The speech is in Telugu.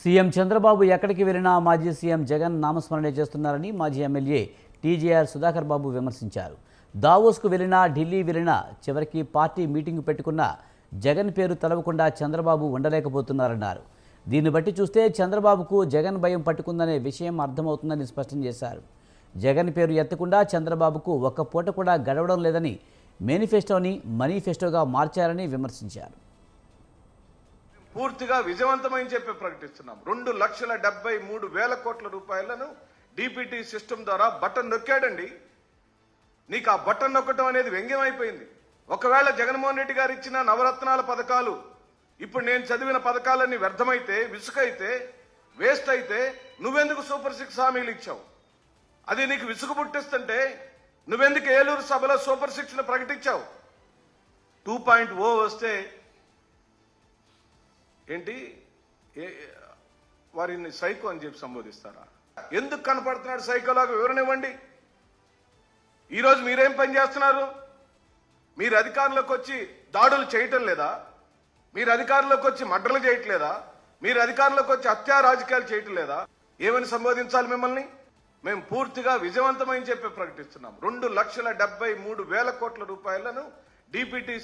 సీఎం చంద్రబాబు ఎక్కడికి వెళ్ళినా మాజీ సీఎం జగన్ నామస్మరణ చేస్తున్నారని మాజీ ఎమ్మెల్యే టీజేఆర్ సుధాకర్ బాబు విమర్శించారు. దావోస్కు వెళ్ళినా ఢిల్లీ వెళ్ళినా చివరికి పార్టీ మీటింగ్ పెట్టుకున్నా జగన్ పేరు తలవకుండా చంద్రబాబు ఉండలేకపోతున్నారన్నారు. దీన్ని బట్టి చూస్తే చంద్రబాబుకు జగన్ భయం పట్టుకుందనే విషయం అర్థమవుతుందని స్పష్టం చేశారు. జగన్ పేరు ఎత్తకుండా చంద్రబాబుకు ఒక్క పూట కూడా గడవడం లేదని మేనిఫెస్టోని మనీఫెస్టోగా మార్చారని విమర్శించారు. పూర్తిగా విజయవంతమని చెప్పి ప్రకటిస్తున్నాం. రెండు లక్షల డెబ్బై మూడు వేల కోట్ల రూపాయలను డిపిటి సిస్టమ్ ద్వారా బటన్ నొక్కాడండి. నీకు ఆ బటన్ నొక్కటం అనేది వ్యంగ్యమైపోయింది ఒకవేళ జగన్మోహన్ రెడ్డి గారు ఇచ్చిన నవరత్నాల పథకాలు ఇప్పుడు నేను చదివిన పథకాలన్నీ వ్యర్థమైతే విసుకైతే వేస్ట్ అయితే నువ్వెందుకు సూపర్ సిక్స్ హామీలు ఇచ్చావు? అది నీకు విసుగు పుట్టిస్తుంటే నువ్వెందుకు ఏలూరు సభలో సూపర్ సిక్స్ ప్రకటించావు? టూ పాయింట్ ఓ వస్తే ఏంటి? ఏ- వారిని సైకో అని చెప్పి సంబోధిస్తారా? ఎందుకు కనపడుతున్నాడు సైకోలాగా? వివరణ ఇవ్వండి. ఈరోజు మీరేం పని చేస్తున్నారు? మీరు అధికారంలోకి వచ్చి దాడులు చేయటం లేదా? మీరు అధికారంలోకి వచ్చి మడ్రలు చేయట్లేదా మీరు అధికారంలోకి వచ్చి హత్యా రాజకీయాలు చేయటం లేదా? ఏమని సంబోధించాలి మిమ్మల్ని? మేము పూర్తిగా విజయవంతమని చెప్పి ప్రకటిస్తున్నాం. రెండు లక్షల డెబ్బై మూడు వేల కోట్ల రూపాయలను డిపిటి